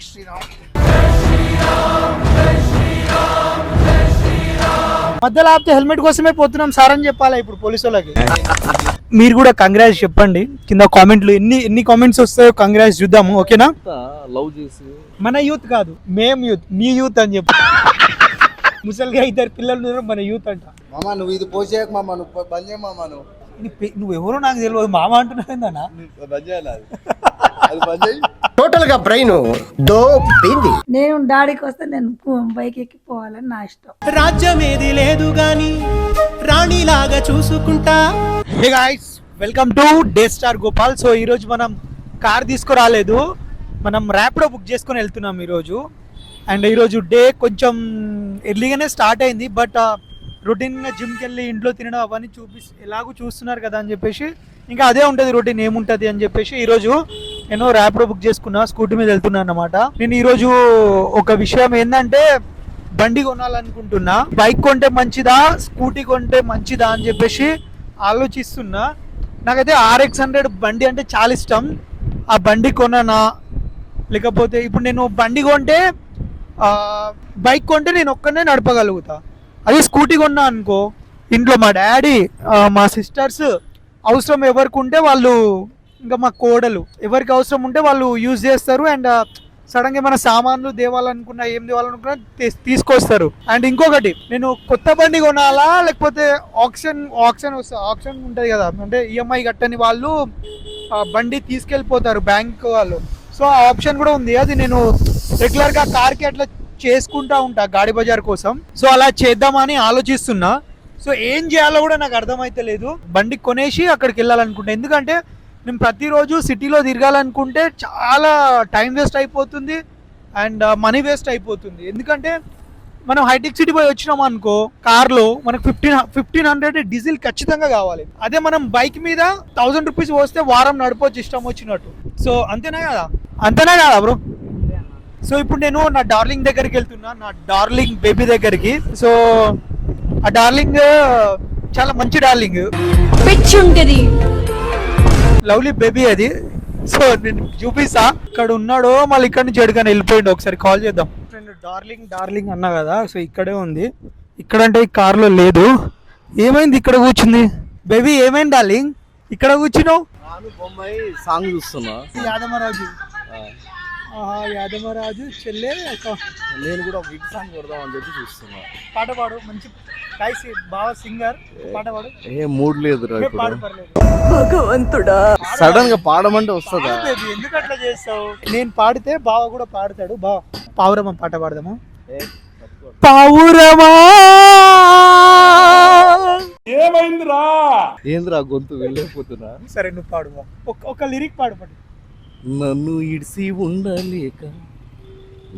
శ్రీరామ్ మధ్యలో ఆపితే హెల్మెట్ కోసమే పోతున్నాం సార్ అని చెప్పాలా ఇప్పుడు పోలీసు వాళ్ళకి? మీరు కూడా కంగ్రాట్స్ చెప్పండి. కింద కామెంట్లు ఎన్ని ఎన్ని కామెంట్స్ వస్తాయో కంగ్రాట్స్ చూద్దాము ఓకేనా? లవ్ చేసి మన యూత్ కాదు మేం యూత్ మీ యూత్ అని చెప్పు. ముసలిగా ఇద్దరు పిల్లలు ఉన్నారు మన యూత్ అంట. మామ నువ్వు ఇది పోసేయకు మామ నువ్వు బంద్ చేయ మామ నువ్వు. పే- నువ్వు ఎవరో నాకు తెలియదు మామ అంటున్నావు ఏందన్నా నువ్వు బంద్ చేయాలి అది. అది బంద్ చేయి. టోటల్గా బ్రెయిన్ దో బింది నేను డాడీకి వస్తే నేను బైక్ ఎక్కి పోవాలని నా ఇష్టం. రాజ్యమేది లేదు గాని రాణిలాగా చూసుకుంటా. Hey guys welcome to day star Gopal so ఈరోజు మనం కార్ తీసుకురాలేదు. మనం ర్యాపిడో బుక్ చేసుకొని వెళ్తున్నాం ఈరోజు. అండ్ ఈరోజు డే కొంచెం ఎర్లీగానే స్టార్ట్ అయింది. బట్ రొటీన్గా జిమ్కి వెళ్ళి ఇంట్లో తినడం అవన్నీ చూపి ఎలాగో చూస్తున్నారు కదా అని చెప్పేసి. ఇంకా అదే ఉంటుంది రొటీన్ ఏముంటుంది అని చెప్పేసి ఈరోజు నేను ర్యాపిడో బుక్ చేసుకున్నా స్కూటీ మీద వెళ్తున్నాను అనమాట నేను ఈరోజు ఒక విషయం ఏంటంటే బండి కొనాలనుకుంటున్నా. బైక్ కొంటే మంచిదా స్కూటీ కొంటే మంచిదా అని చెప్పేసి ఆలోచిస్తున్నా. నాకైతే ఆర్ఎక్స్ హండ్రెడ్ బండి అంటే చాలా ఇష్టం. ఆ బండి కొననా లేకపోతే ఇప్పుడు నేను బండి కొంటే బైక్ కొంటే నేను ఒక్కనే నడపగలుగుతా. అదే స్కూటీ కొన్నా అనుకో ఇంట్లో మా డాడీ మా సిస్టర్స్ అవసరం ఎవరికి ఉంటే వాళ్ళు ఇంకా మా కోడలు. ఎవరికి అవసరం ఉంటే వాళ్ళు యూజ్ చేస్తారు అండ్ సడన్గా uh, ఏమైనా సామాన్లు తేవాలనుకున్నా ఏం దేవాలనుకున్నా తీసుకొస్తారు. అండ్ ఇంకొకటి నేను కొత్త బండి కొనాలా? లేకపోతే ఆప్షన్ ఆప్షన్ వస్తా ఆప్షన్ ఉంటుంది కదా. అంటే ఈఎంఐ కట్టని వాళ్ళు బండి తీసుకెళ్ళిపోతారు బ్యాంక్ వాళ్ళు. సో ఆ ఆప్షన్ కూడా ఉంది. అది నేను రెగ్యులర్గా కార్కి అట్లా చేసుకుంటా ఉంటా గాడి బజార్ కోసం. సో అలా చేద్దామని ఆలోచిస్తున్నా. సో ఏం చేయాలో కూడా నాకు అర్థమైతే లేదు బండి కొనేసి అక్కడికి వెళ్ళాలనుకుంటా. ఎందుకంటే నేను ప్రతిరోజు సిటీలో తిరగాలనుకుంటే చాలా టైం వేస్ట్ అయిపోతుంది అండ్ uh, మనీ వేస్ట్ అయిపోతుంది. ఎందుకంటే మనం హైటెక్ సిటీ పోయి వచ్చినాం అనుకో కార్లో మనకు ఫిఫ్టీన్ ఫిఫ్టీన్ హండ్రెడ్ డీజిల్ ఖచ్చితంగా కావాలి. అదే మనం బైక్ మీద థౌజండ్ రూపీస్ పోస్తే వారం నడపచ్చు ఇష్టం వచ్చినట్టు. సో అంతేనా కదా? అంతేనా కదా బ్రో సో ఇప్పుడు నేను నా డార్లింగ్ దగ్గరికి వెళ్తున్నా నా డార్లింగ్ బేబీ దగ్గరికి. సో ఆ డార్లింగ్ uh, చాలా మంచి డార్లింగ్. పిచ్చి ఉంటది లవ్లీ బేబీ అది. సో నేను చూపిస్తా. ఇక్కడ ఉన్నాడో మళ్ళీ ఇక్కడ నుంచి ఎడుకని వెళ్ళిపోయిండు. ఒకసారి కాల్ చేద్దాం. ఫ్రెండ్ డార్లింగ్ డార్లింగ్ అన్నా కదా సో ఇక్కడే ఉంది. ఇక్కడంటే ఈ కార్లో లేదు. ఏమైంది ఇక్కడ కూర్చుంది? బేబీ ఏమైంది డార్లింగ్? ఇక్కడ కూర్చున్నావు? నాను బొమ్మాయి సాంగ్ చూస్తున్నా. యాదమరాజు. ఆ, ఆహా యాదమరాజు చెల్లె నేను కూడా హిట్ సాంగ్ కొడదామని చెప్పి చూస్తున్నా. పాట పాడు మంచి బాగా సింగర్ పాట పాడు ఏ మూడ్ ఇప్పుడు. పర్లేదు భగవంతుడా. సడన్గా పాడమంటే వస్తుందా? పాడు baby, ఎందుకు అట్లా చేస్తావు? నేను పాడితే బావ కూడా పాడతాడు. బావ పావురమ్మ పాట పాడదాము. పావురమా? ఏందిరా గొంతు వెళ్ళకపోతున్నా సరే నువ్వు పాడు ఒక లిరిక్ పాడు పాడు నన్ను ఇడిసి ఉండలేక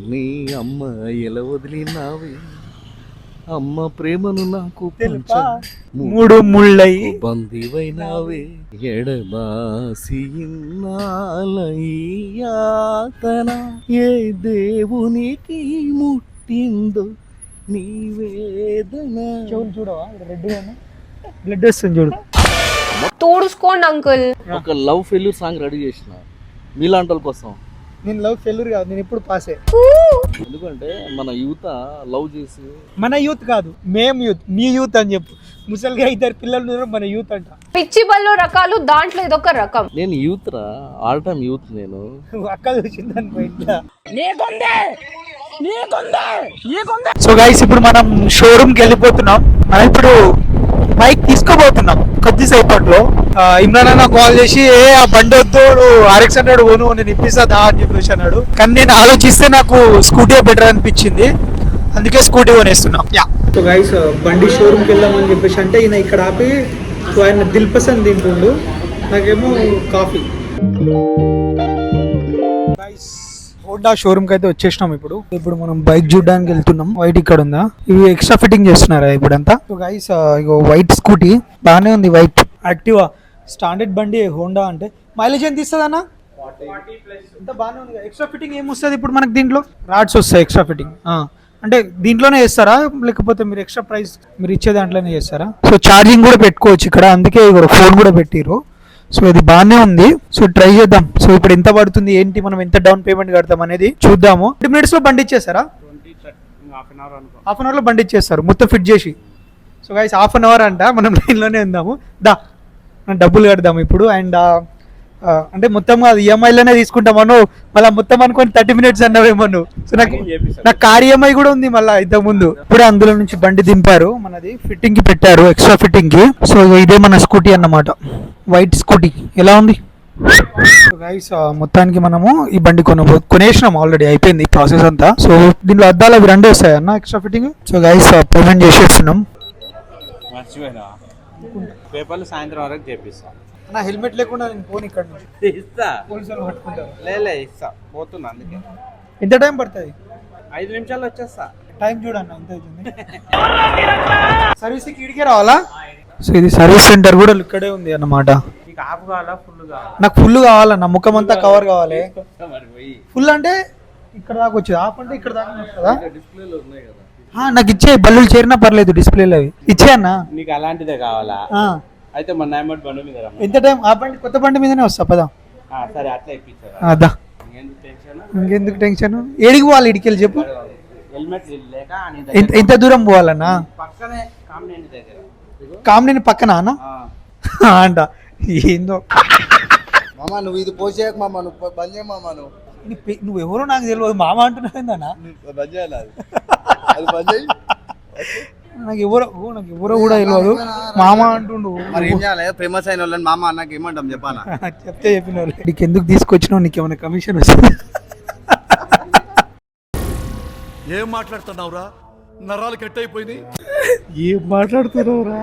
నీ అమ్మ ఎలా వదిలినావే? అమ్మ ప్రేమను నాకు మూడు ముళ్ళై. బందివైనావే ఎడబాసి యాతన ఏ దేవునికి ముట్టిందో నీ వేదన. చెవులు చూడవా? రెడ్ బ్లడ్ వస్తుంది చూడు. తోడుసుకోండి అంకుల్. ఒక లవ్ ఫెయిల్యూర్ సాంగ్ రెడీ చేసిన. మీలాంటి వాళ్ళ కోసం. నేను లవ్ ఫెయిల్యూర్ కాదు నేను ఎప్పుడు పాసే. ఎందుకంటే మన యువత లవ్ చేసి మన యూత్ కాదు మేం యూత్ మీ యూత్ అని చెప్పు. ముసలిగా ఇద్దరు పిల్లలు మన యూత్ అంట. పిచ్చి బల్లో రకాలు దాంట్లో ఇదొక రకం. నేను యూత్ రా ఆల్ టైమ్ యూత్ నేను. అక్క చూసింది అనుకో ఇంట్లో. సో గైస్ ఇప్పుడు మనం షోరూమ్కి వెళ్ళిపోతున్నాం. మనం ఇప్పుడు బైక్ తీసుకోబోతున్నాం కొద్దిసేపట్లో ఇమ్రాన్ అన్న కాల్ చేసి ఏ ఆ బండి వద్దు ఆర్ఎక్స్ హండ్రెడ్ ఓను నేను ఇప్పిస్తా అని చెప్పేసి అన్నాడు. కానీ నేను ఆలోచిస్తే నాకు స్కూటీ బెటర్ అనిపించింది. అందుకే స్కూటీ కొనేస్తున్నా. యా. సో గైస్ బండి షోరూమ్కి వెళ్దామని చెప్పేసి అంటే ఈయన ఇక్కడ ఆపి సో ఆయన దిల్ పసంద్ తింటుండు. నాకేమో కాఫీ. హోండా షోరూమ్కి అయితే వచ్చేసినాం ఇప్పుడు. ఇప్పుడు మనం బైక్ చూడడానికి వెళ్తున్నాం. వైట్ ఇక్కడ ఉందా? ఇవి ఎక్స్ట్రా ఫిట్టింగ్ చేస్తున్నారా ఇప్పుడంతా? గైస్ ఇగో వైట్ స్కూటీ బాగానే ఉంది వైట్ యాక్టివా స్టాండర్డ్ బండి హోండా అంటే. మైలేజ్ ఎంత ఇస్తుంది అన్న? ఎంత బాగానే ఉంది ఎక్స్ట్రా ఫిట్టింగ్ ఏం వస్తుంది ఇప్పుడు మనకి దీంట్లో? రాడ్స్ వస్తాయి ఎక్స్ట్రా ఫిట్టింగ్ అంటే దీంట్లోనే చేస్తారా? లేకపోతే మీరు ఎక్స్ట్రా ప్రైస్ మీరు ఇచ్చే దాంట్లోనే చేస్తారా? సో ఛార్జింగ్ కూడా పెట్టుకోవచ్చు ఇక్కడ. అందుకే ఫోన్ కూడా పెట్టిరు సో ఇది బాగానే ఉంది. సో ట్రై చేద్దాం. సో ఇప్పుడు ఎంత పడుతుంది ఏంటి మనం ఎంత డౌన్ పేమెంట్ కడతాం అనేది చూద్దాము. ట్వంటీ మినిట్స్లో బండి ఇచ్చేస్తారా హాఫ్ అన్ అవర్లో బండి ఇచ్చేస్తారు మొత్తం ఫిట్ చేసి. So guys half an hour అంట మనం లైన్లోనే ఉందాము. దా డబ్బులు కడదాము ఇప్పుడు. అండ్ అంటే మొత్తం అది ఈఎంఐలోనే తీసుకుంటామను మళ్ళీ మొత్తం అనుకొని థర్టీ మినిట్స్ అన్నావేమో సో నాకు నాకు కార్ ఈఎంఐ కూడా ఉంది మళ్ళీ ఇంతకు ముందు ఇప్పుడు అందులో నుంచి బండి దింపారు. మనది ఫిట్టింగ్కి పెట్టారు ఎక్స్ట్రా ఫిట్టింగ్కి. సో ఇదే మన స్కూటీ అన్నమాట. వైట్ స్కూటీ ఎలా ఉంది? గైస్ మొత్తానికి మనము ఈ బండి కొన కొనేసినాం ఆల్రెడీ అయిపోయింది ఈ ప్రాసెస్ అంతా. సో దీనిలో అద్దాలు అవి రెండు వస్తాయి అన్న extra fitting so guys payment చేసేస్తున్నాం. మర్చిపోయినా? పేపర్లు సాయంత్రం వరకు చేపిస్తా. నా హెల్మెట్ లేకుండా నేను ఫోన్ ఇక్కడ నుంచి. ఇస్తా. పోలీసులు పట్టుకుంటారు. లేలే ఇస్తా. పోతున్నా అందుకే. ఎంత టైం పడుతుంది? ఐదు నిమిషాలు వచ్చేస్తా. టైం చూడన్న ఎంత అవుతుంది? సర్వీస్ ఇడికే రావాలా? సో ఇది సర్వీస్ సెంటర్ కూడా ఇక్కడే ఉంది అన్నమాట. నీకు ఆఫ్ కావాలా ఫుల్ కావాలా? నాకు ఫుల్ కావాలన్న ముఖం అంతా కవర్ కావాలి. ఫుల్ అంటే ఇక్కడ దాకా వచ్చేది. ఆఫ్ అంటే ఇక్కడ దాకా వస్తుందా డిస్ప్లేలు ఉన్నాయి కదా. ఆ, నాకు ఇచ్చే బల్లులు చేరినా పర్లేదు డిస్ప్లేలు అవి. ఇచ్చే అన్న? నీకు అలాంటిదే కావాలా? ఆ, అయితే మన నైమట్ బండి మీద రమ్మ ఎంత టైం? ఆ బండి కొత్త బండి మీదనే వస్తా పదా. ఆ, సరే అట్లా ఇప్పించారా. అదా ఇంకెందుకు టెన్షన్? ఇంకెందుకు టెన్షన్? ఏడికి పోవాలి ఇడికెళ్ళి చెప్పు. హెల్మెట్ లేక ఎంత దూరం పోవాలన్నా? పక్కనే కామినేని దగ్గర. కామినేని పక్కన అన్న? ఆ, అంట ఏందో? మామ నువ్వు ఇది పోసేయక మామ నువ్వు బంద్ చేయ మామ నువ్వు. నువ్వు ఎవరో నాకు తెలియదు మామ అంటున్నావు ఏందన్నా నువ్వు బంద్ చేయాలి అది. అది బంద్ చేయి. నాకు ఎవరో ఓ, నాకు ఎవరో కూడా తెలియదు మామ అంటుండు మరి ఏం చేయాలి? ఫేమస్ అయిన వాళ్ళని మామ అన్నకి ఏమంటాం చెప్పాలా? చెప్తే చెప్పిన వాళ్ళు నీకు ఎందుకు తీసుకొచ్చినావు? నీకు ఏమైనా కమిషన్ వస్తుంది? ఏం మాట్లాడుతున్నావురా? నరాలు కట్ అయిపోయినాయి ఏం మాట్లాడుతున్నావురా?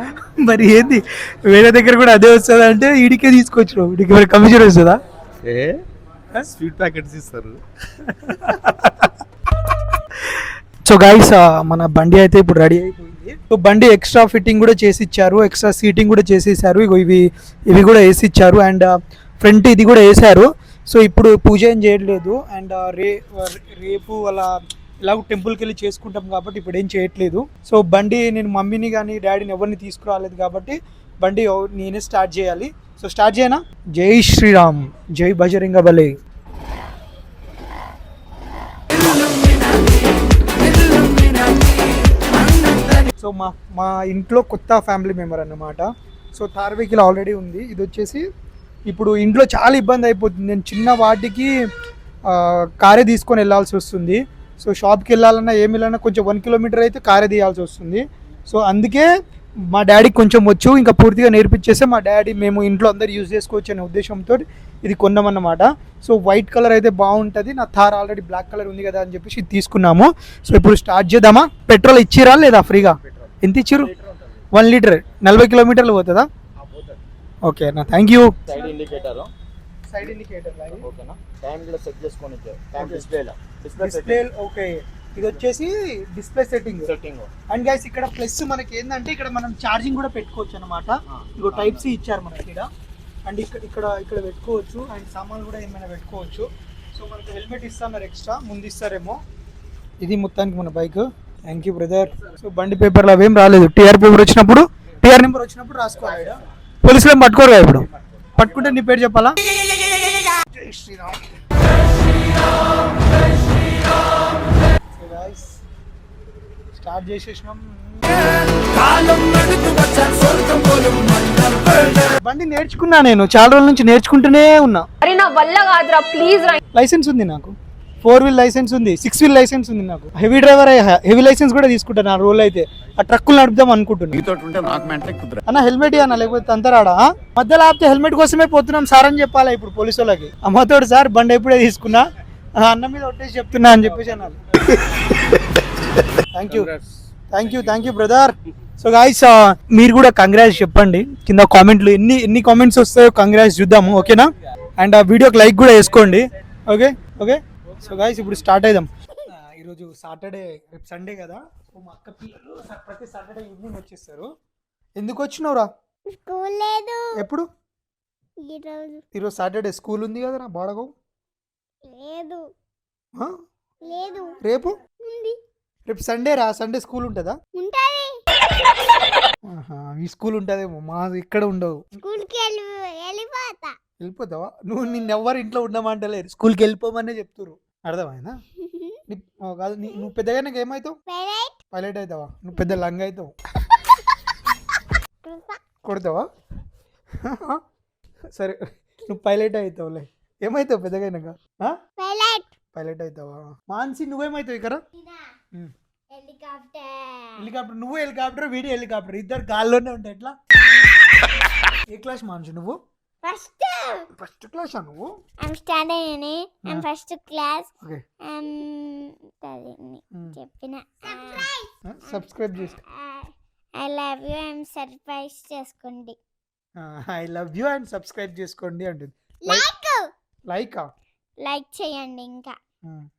మరి ఏంది? వేరే దగ్గర కూడా అదే వస్తుందా అంటే ఈడికే తీసుకొచ్చినావు. నీకు ఏమైనా కమిషన్ వస్తుందా? ఏ? స్వీట్ ప్యాకెట్స్ ఇస్తారు. సో గైస్ మన బండి అయితే ఇప్పుడు రెడీ అయిపోయింది సో బండి ఎక్స్ట్రా ఫిట్టింగ్ కూడా చేసి ఇచ్చారు ఎక్స్ట్రా సీటింగ్ కూడా చేసేసారు. ఇగో ఇవి ఇవి కూడా వేసి ఇచ్చారు అండ్ ఫ్రంట్ ఇది కూడా వేసారు. సో ఇప్పుడు పూజ ఏం చేయట్లేదు అండ్ రే రేపు అలా ఇలాగ టెంపుల్కి వెళ్ళి చేసుకుంటాం కాబట్టి ఇప్పుడు ఏం చేయట్లేదు. సో బండి నేను మమ్మీని కానీ డాడీని ఎవరిని తీసుకురాలేదు కాబట్టి బండి నేనే స్టార్ట్ చేయాలి. సో స్టార్ట్ చేయనా? జై శ్రీరామ్ జై బజరంగ బలే. సో మా మా ఇంట్లో కొత్త ఫ్యామిలీ మెంబర్ అన్నమాట. సో థార్ వెహికల్ ఆల్రెడీ ఉంది. ఇది వచ్చేసి ఇప్పుడు ఇంట్లో చాలా ఇబ్బంది అయిపోతుంది. నేను చిన్న వాటికి కారే తీసుకొని వెళ్ళాల్సి వస్తుంది. సో షాప్కి వెళ్ళాలన్నా ఏమి వెళ్ళాలన్నా కొంచెం వన్ కిలోమీటర్ అయితే కారే తీయాల్సి వస్తుంది. సో అందుకే మా డాడీకి కొంచెం వచ్చు. ఇంకా పూర్తిగా నేర్పించేస్తే మా డాడీ మేము ఇంట్లో అందరు యూజ్ చేసుకోవచ్చు అనే ఉద్దేశంతో ఇది కొన్నామన్నమాట. సో వైట్ కలర్ అయితే బాగుంటుంది. నా థార్ ఆల్రెడీ బ్లాక్ కలర్ ఉంది కదా అని చెప్పేసి ఇది తీసుకున్నాము. సో ఇప్పుడు స్టార్ట్ చేద్దామా? పెట్రోల్ ఇచ్చిరా లేదా ఫ్రీగా? ఎంత ఇచ్చిర్రు వన్ లీటర్ నలభై కిలోమీటర్లు పోతుందా? ఓకే అన్న thank you side indicator side indicator ఓకేనా టైం కూడా సెట్ చేసుకొని టైం డిస్ప్లేలో డిస్ప్లే డిస్ప్లే ఓకే ఇది వచ్చేసి display setting setting and guys ఇక్కడ ప్లస్ మనకి ఏంటంటే ఇక్కడ మనం ఛార్జింగ్ కూడా పెట్టుకోవచ్చు అనమాట ఇగో టైప్ సి ఇచ్చారు మనకి ఇక్కడ అండ్ ఇక్కడ ఇక్కడ ఇక్కడ పెట్టుకోవచ్చు. అండ్ సామాన్లు కూడా ఏమైనా పెట్టుకోవచ్చు. సో మనకి హెల్మెట్ ఇస్తున్నారు ఎక్స్ట్రా ముందు ఇస్తారేమో. ఇది మొత్తానికి మన bike thank you brother so బండి పేపర్లు అవేం రాలేదు. టీఆర్ పేపర్ వచ్చినప్పుడు టీఆర్ నెంబర్ వచ్చినప్పుడు రాసుకోవాలి. పోలీసులు ఏం పట్టుకోరు ఇప్పుడు. పట్టుకుంటే నీ పేరు చెప్పాలా? జై శ్రీరామ్ స్టార్ట్ చేసేసినాం. బండి నేర్చుకున్నా నేను. చాలా రోజుల నుంచి నేర్చుకుంటూనే ఉన్నా. అరే నా వల్ల కాదురా. ప్లీజ్ లైసెన్స్ ఉంది నాకు. ఫోర్ వీల్ లైసెన్స్ ఉంది సిక్స్ వీల్ లైసెన్స్ ఉంది నాకు. హెవీ డ్రైవర్ హెవీ లైసెన్స్ కూడా తీసుకుంటాను ఆ రోల్ అయితే. ఆ ట్రక్కులు నడుపుదాం అనుకుంటున్నాను అన్న హెల్మెట్ అన్న లేకపోతే అంతరాడా? మధ్యలో ఆపితే హెల్మెట్ కోసమే పోతున్నాం సార్ అని చెప్పాలా ఇప్పుడు పోలీసు వాళ్ళకి? అమ్మతోడు సార్ బండి ఎప్పుడే తీసుకున్నా? అన్న మీద ఒట్టేసి చెప్తున్నా అని చెప్పేసి అన్నారు. Thank you thank you thank you brother so guys మీరు కూడా కంగ్రాట్స్ చెప్పండి. కింద కామెంట్లు ఎన్ని ఎన్ని కామెంట్స్ వస్తాయో కంగ్రాట్స్ చూద్దాము ఓకేనా అండ్ ఆ వీడియోకి లైక్ కూడా వేసుకోండి. ఓకే ఓకే సో గాయస్ ఇప్పుడు స్టార్ట్ అయిదాం. ఈరోజు సాటర్డే రేపు సండే కదా? సో మా అక్క పిల్లలు ప్రతి సాటర్డే ఈవినింగ్ వచ్చేస్తారు. ఎందుకు వచ్చినావురా? స్కూల్ లేదు. ఎప్పుడు? ఈరోజు. సాటర్డే స్కూల్ ఉంది కదరా బాడగవు లేదు? లేదు. రేపు? ఉంది. రేపు సండే రా సండే స్కూల్ ఉంటుందా? ఉంటుంది. ఆహా, మీ స్కూల్ ఉంటుందేమో మా ఇక్కడ ఉండవు స్కూల్కి వెళ్ళి వెళ్ళిపోతా. వెళ్ళిపోతావా? నువ్వు నిన్నెవ్వరు ఇంట్లో ఉండమంటలేరు. స్కూల్కి వెళ్ళిపోమనే చెప్తురు అర్థమైందా? నీ- ఓ కాదు నీ- నువ్వు పెద్దగానే ఏమవుతావు పెరట్ పైలట్ అవుతావా? నువ్వు పెద్ద లంగ్ అవుతావు కొడతావా? సరే నువ్వు పైలట్ అవుతావులే. ఏమవుతావు పెద్దగైనాక? పైలట్ అవుతావా? మాన్సి నువ్వేమవుతావు ఇక్కడ? హెలికాప్టర్ నువ్వు హెలికాప్టర్ వీడి హెలికాప్టర్ ఇద్దరు గాల్లోనే ఉంటాయి ఎట్లా? ఏ క్లాస్ మాన్సి నువ్వు? ఫస్ట్ ఫస్ట్ క్లాసా నువ్వు? I'm standard I'm first class okay చెప్పిన? సబ్స్క్రైబ్ చేసుకో I love you I'm surprise చేసుకోండి. I love you and subscribe చేసుకోండి అంటుంది. లైక్ లైక్ లైక్ చేయండి ఇంకా.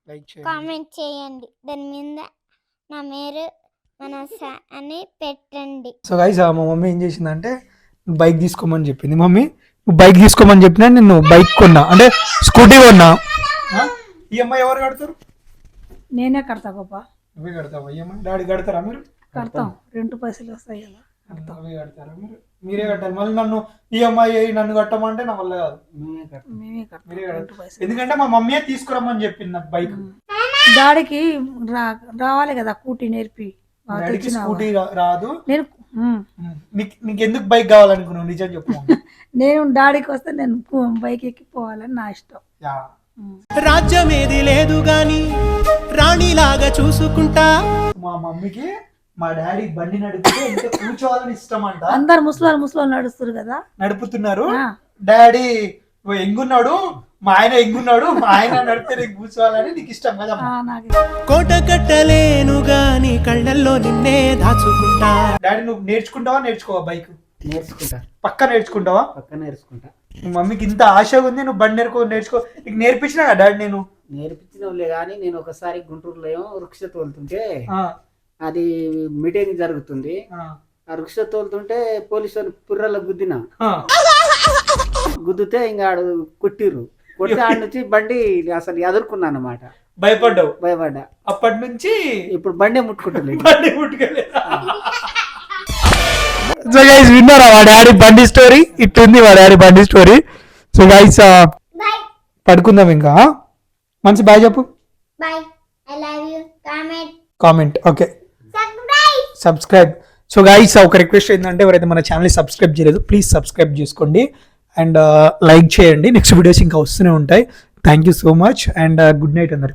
లైక్ చేయండి. కామెంట్ చేయండి. దాని మీద నా మీరు మన అని పెట్టండి. సో గైస్ మా మమ్మీ ఏం చేసిందంటే బైక్ తీసుకోమని చెప్పింది. మమ్మీ బైక్ తీసుకోమని చెప్పినా నేను బైక్ కొన్నా. అంటే స్కూటీ కొన్నా. ఈఎంఐ ఎవరు కడతారు? నేనే కడతా పాప. నువ్వే కడతావా? ఈఎంఐ డాడీ కడతారా మీరు? కడతాం. రెండు పైసలు వస్తాయి కదా. నువ్వే కడతారా మీరు? మీరే కట్టాలి. మళ్ళీ నన్ను ఈఎంఐ నన్ను కట్టమంటే నా వల్ల కాదు. మేమే కడతాం. మీరే రెండు కడతారు పైసలు. ఎందుకంటే మా మమ్మీయే తీసుకురమ్మని చెప్పింది నాకు బైక్. డాడీకి రా రావాలి కదా కూటి నేర్పి. డాడీకి? స్కూటీ రా- రాదు. నేను. నీకు నీకు ఎందుకు బైక్ కావాలనుకున్నావు నిజం చెప్పు. నేను డాడీకి వస్తే నేను బైక్ ఎక్కి పోవాలని నా ఇష్టం యా. ఉమ్. రాజ్యమేది లేదు గాని రాణిలాగా చూసుకుంటా మా మమ్మీకి మా డాడీ బండి నడిపితే కూర్చోవాలని ఇష్టం అంట అందరు ముసలాలు ముసలాలు నడుస్తారు కదా నడుపుతున్నారు. డాడీ ఓ ఎంగున్నాడు మా ఆయన ఎంగున్నాడు మా ఆయన నడిపితే నీకు కూర్చోవాలని నీకు ఇష్టం కదా. కోట కట్టలేను గాని కళ్ళల్లో నిన్నే దాచుకుంటా. డాడీ నువ్వు నేర్చుకుంటావా నేర్చుకోవా బైక్? నేర్చుకుంటా. పక్క నేర్చుకుంటావా? పక్క నేర్చుకుంటా. మమ్మీకి ఇంత ఆశగా ఉంది నువ్వు బండి నేర్చుకో నేర్చుకో. నీకు నేర్పించినా కదా డాడీ నేను? నేర్పించినవులే కానీ నేను ఒకసారి గుంటూరులో ఏమో వృక్ష తోలుతుంటే ఆ, అది మీటింగ్ జరుగుతుంది. వృక్ష తోలుతుంటే పోలీసు వాళ్ళు పుర్రల గుద్దిన. గుద్దితే ఇంకా ఆడు కొట్టిర్రు. కొడితే ఆడ నుంచి బండి అసలు ఎదుర్కొన్నా అనమాట భయపడ్డావు? భయపడ్డా. అప్పటి నుంచి ఇప్పుడు బండే ముట్టుకుంటలేదు బండి ముట్టుకోలేదా సో గైస్ విన్నారా మా డాడీ బండి స్టోరీ? ఇట్టుంది మా డాడీ బండి స్టోరీ. సో గైస్ పడుకుందాం ఇంకా మంచి బాయ్ చెప్పు. Bye I love you comment comment okay subscribe subscribe so guys ఒక రిక్వెస్ట్ ఏంటంటే ఎవరైతే మన ఛానల్ సబ్స్క్రైబ్ చేయలేదు ప్లీజ్ సబ్స్క్రైబ్ చేసుకోండి. అండ్ లైక్ uh, చేయండి. నెక్స్ట్ వీడియోస్ ఇంకా వస్తూనే ఉంటాయి. Thank you so much and good night అందరికి.